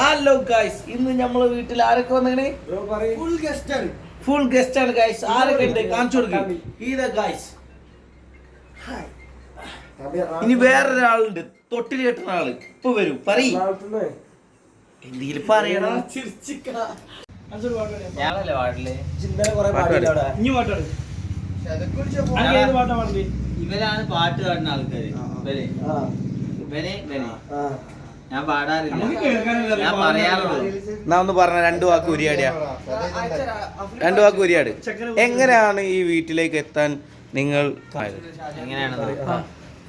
Hello guys ഇന്ന് നമ്മളെ വീട്ടിൽ ആരൊക്കെ വന്നേ ഫുൾ ഗസ്റ്റ് ആണ്. ഫുൾ ഗസ്റ്റ് ആണ് ഗായ്സ് ആരൊക്കെ ഉണ്ട്? കാണിച്ചു കൊടുക്കും. ഇതാ ഗൈസ് ഇനി വേറൊരാളുണ്ട്. തൊട്ടിൽ കെട്ടുന്ന ആൾ. ഇപ്പൊ വരും. പറയ്. എന്തെങ്കിലും പറയണം ഞാനല്ലേ പാടില്ലേ ഇന്നലെ കുറെ പാടിയില്ല അവിടെ. ഇനി പാട്ടാണ് പാട്ടാ പാടണ്ടേ ഇവരാണ് പാട്ട് പാടുന്ന ആൾക്കാര്. ഇവരെ. ഇവർ ആ. ഞാൻ പാടാറില്ല. ഞാൻ അറിയാം. പറയാറുള്ളൂ. എന്നാ ഒന്ന് പറഞ്ഞ രണ്ടു വാക്ക് ഉരിയാടിയാ. രണ്ടു വാക്ക് ഉരിയാട്. എങ്ങനെയാണ് ഈ വീട്ടിലേക്ക് എത്താൻ നിങ്ങൾ എങ്ങനെയാണെന്ന്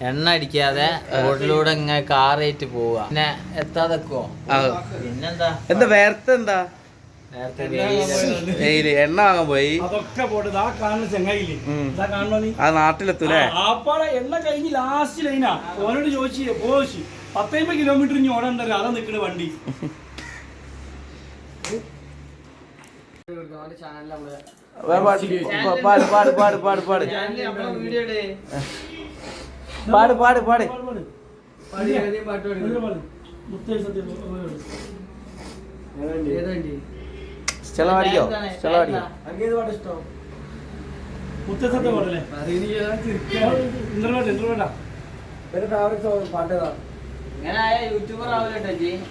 എണ്ണ അടിക്കാതെ റോഡിലൂടെ ഇങ്ങനെ കാറേറ്റ് പോവുക പിന്നെ എത്താതെക്കോ ആ, പിന്നെന്താ? എന്താ വേർത്ത എന്താ? നേരത്തെ വെയിൽ. എണ്ണ വാങ്ങാൻ പോയി. അതൊക്കെ പോട്ടെ ആ കാണുന്ന ചെങ്ങായില്ലേ. ഇതാ കാണണോ നീ? ആ നാട്ടിലെത്തൂലേ? ആപ്പാടെ എണ്ണ കഴിഞ്ഞ് ലാസ്റ്റ് ലൈനാ ഓനോട് ചോദിച്ചു പോച്ചു പത്തമ്പത് കിലോമീറ്റർ ഇനി ഓടാൻ തരാം. അതാ നിക്കണ വണ്ടി. പാട് പാട് പാട് പാട് പാട് പാട് പാട്. പാട്. പാട് പാട്. പാട്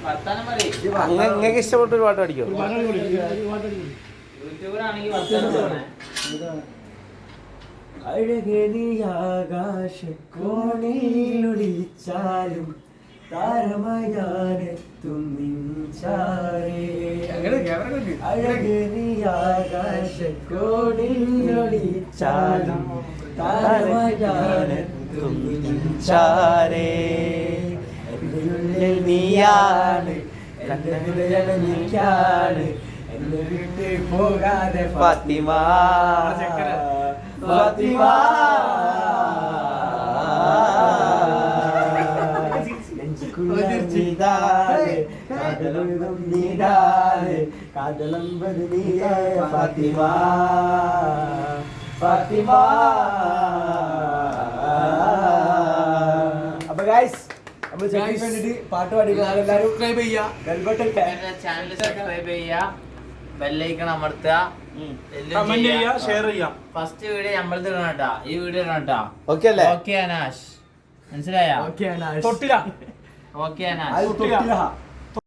വർത്താനം പറയും. ഈ പാട്ടാ? നിങ്ങൾക്ക് ഇഷ്ടപ്പെട്ട ഒരു പാട്ട് പാടിക്കോ? ഒരു പാട്ട് കൂടി ഒരു പാട്ട് കൂടി യൂട്യൂബർ ആണെങ്കിൽ വർത്താനം പറയണേ. അഴകേ നീ ആകാശക്കോണിലൊളിച്ചാലും താരമയാനെത്തും നിൻചാരേ. താരമയാനെത്തും ഉള്ളിൽ നീയാണ് എന്റെ പോകാതെ ഫാത്തിമ. ഫാത്തിമ. കാതലും നീതാണ് കാതലമ്പത് നീയേ ഫാത്തിമ. ഫാത്തിമ. അപ്പൊ ഗൈസ് നമ്മൾ ചെക്കിന് വേണ്ടിട്ട് പാട്ട് പാടിക്കാൻ എല്ലാവരും സബ്സ്ക്രൈബ് ചെയ്യാ. ബെൽബട്ടൺ ചാനൽ സബ്സ്ക്രൈബ് ചെയ്യുക ബെല്ലൈക്കൺ അമർത്തുക. കമന്റ് ചെയ്യാ. ഷെയർ ചെയ്യാം. ഫസ്റ്റ് വീഡിയോ നമ്മൾ ഇടണം കേട്ടാ. ഈ വീഡിയോ ഇടണം കേട്ടാ. ഓക്കെ അല്ലേ? ഓക്കെ അനാഷ്. മനസ്സിലായോ? ഓക്കെ തൊട്ടില. ഓക്കെ അത് അനാഷ് തൊട്ടില്ല